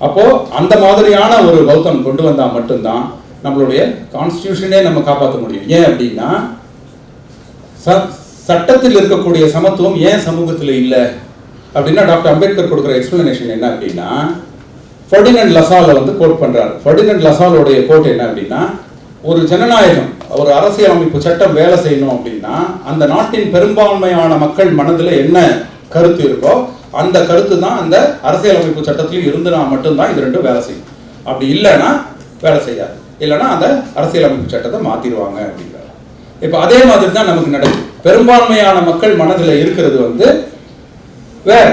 அப்போ அந்த மாதிரியான ஒரு பௌத்தம் கொண்டு வந்தா மட்டும்தான் நம்மளுடைய கான்ஸ்டியூஷனே நம்ம காப்பாற்ற முடியும். ஏன் அப்படின்னா ச- சட்டத்தில் இருக்கக்கூடிய சமத்துவம் ஏன் சமூகத்தில் இல்லை? அப்படின்னா டாக்டர் அம்பேத்கர் கொடுக்குற எக்ஸ்பிளனேஷன் என்ன அப்படின்னா ஃபர்டினண்ட் லசால வந்து கோட் பண்றாரு. ஃபர்டினண்ட் லசாலோடைய கோட் என்ன அப்படின்னா ஒரு ஜனநாயகம் ஒரு அரசியலமைப்பு சட்டம் வேலை செய்யணும் அப்படின்னா அந்த நாட்டின் பெரும்பான்மையான மக்கள் மனதில் என்ன கருத்து இருக்கோ அந்த கருத்து தான் அந்த அரசியலமைப்பு சட்டத்திலும் இருந்துனா மட்டும்தான் இது ரெண்டும் வேலை செய்யும். அப்படி இல்லைன்னா வேலை செய்யாது. இல்லைன்னா அந்த அரசியலமைப்பு சட்டத்தை மாத்திடுவாங்க அப்படிங்கிறார். இப்போ அதே மாதிரி தான் நமக்கு நடக்குது. பெரும்பான்மையான மக்கள் மனதில் இருக்கிறது வந்து வேற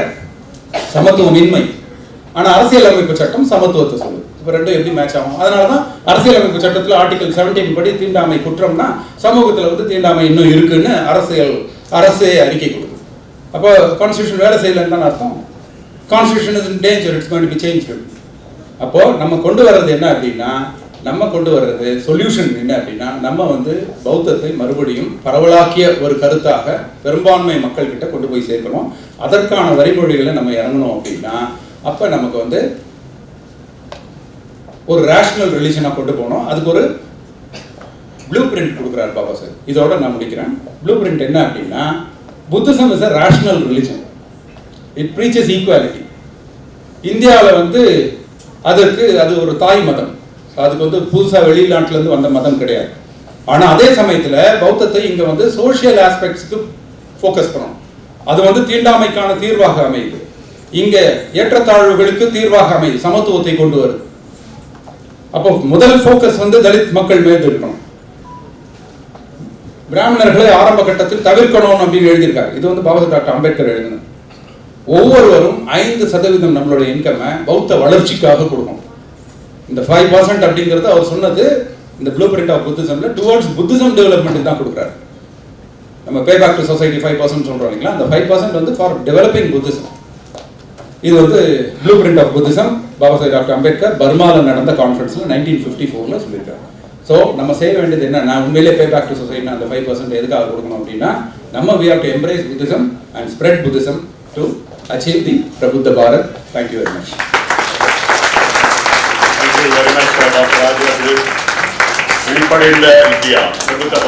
சமத்துவமின்மை. ஆனால் அரசியலமைப்பு சட்டம் சமத்துவத்தை சொல்லுது. இப்போ ரெண்டும் எப்படி மேட்ச் ஆகும்? அதனால தான் அரசியலமைப்பு சட்டத்தில் ஆர்டிகல் 17 படி தீண்டாமை குற்றம்னா சமூகத்தில் வந்து தீண்டாமை இன்னும் இருக்குன்னு அரசியல் அரசே அறிக்கை கொடுக்கும் அப்போ கான்ஸ்டியூஷன் வேலை செய்யலைன்னு தான் அர்த்தம். Constitution is in danger it's going to change அப்போ நம்ம கொண்டு வர்றது என்ன அப்படின்னா நம்ம கொண்டு வர்றது சொல்யூஷன் என்ன அப்படின்னா நம்ம வந்து பௌத்தத்தை மறுபடியும் பரவலாக்கிய ஒரு கருத்தாக பெரும்பான்மை மக்கள் கிட்ட கொண்டு போய் சேர்க்கணும். அதற்கான வரிமொழிகளை நம்ம இறங்கணும் அப்படின்னா அப்போ நமக்கு வந்து ஒரு ரேஷனல் ரிலீஜனாக கொண்டு போகணும். அதுக்கு ஒரு ப்ளூ பிரிண்ட் கொடுக்குறாரு பாபா சார். இதோட நான் முடிக்கிறேன். ப்ளூ பிரிண்ட் என்ன அப்படின்னா Buddhism is a rational religion it preaches equality இந்தியாவில் வந்து அதற்கு அது ஒரு தாய் மதம். அதுக்கு வந்து புதுசாக வெளிநாட்டிலேருந்து வந்த மதம் கிடையாது. ஆனால் அதே சமயத்தில் பௌத்தத்தை இங்கே வந்து சோஷியல் ஆஸ்பெக்ட்ஸ்க்கு ஃபோக்கஸ் பண்ணணும். அது வந்து தீண்டாமைக்கான தீர்வாக அமையுது. இங்கே ஏற்றத்தாழ்வுகளுக்கு தீர்வாக அமையுது. சமத்துவத்தை கொண்டு வருது. அப்போ முதல் ஃபோக்கஸ் வந்து தலித் மக்கள் மீது இருக்கணும். பிராமணர்களை ஆரம்ப கட்டத்தில் தவிர்க்கணும் அப்படின்னு எழுதியிருக்காரு. இது வந்து பாபா டாக்டர் அம்பேத்கர் எழுதின ஒவ்வொருவரும் ஐந்து சதவீதம் நம்மளுடைய இன்கம்மை பௌத்த வளர்ச்சிக்காக கொடுக்கணும். இந்த ஃபைவ் பர்சன்ட் அப்படிங்கிறது அவர் சொன்னது இந்த ப்ளூ பிரிண்ட் ஆஃப் புத்திசம்ல டுவர்ட்ஸ் புத்திசம் டெவலப்மெண்ட் தான் கொடுக்குறாரு. நம்ம pay back to society five percent சொல்றோம் இல்லைங்களா? அந்த ஃபைவ் பர்சன்ட் வந்து ஃபார் டெவலப்பிங் புத்திசம் இது வந்து blueprint of Buddhism Baba Sahib doctor Ambedkar பர்மாவில் நடந்த கான்ஃபரன்ஸில் நைன்டீன் ஃபிஃப்டி ஃபோரில் சொல்லியிருக்காரு. ஸோ நம்ம செய்ய வேண்டியது என்ன நான் உண்மையிலே பே பேக் டு சொசைட்டி அந்த ஃபைவ் பர்சன்ட் எதுக்காக கொடுக்கணும் அப்படின்னா நம்ம we have to embrace Buddhism and spread Buddhism to achieve the Prabuddha Bharat thank you very much Thank you very much, Dr. Raju. India Prabuddha Bharat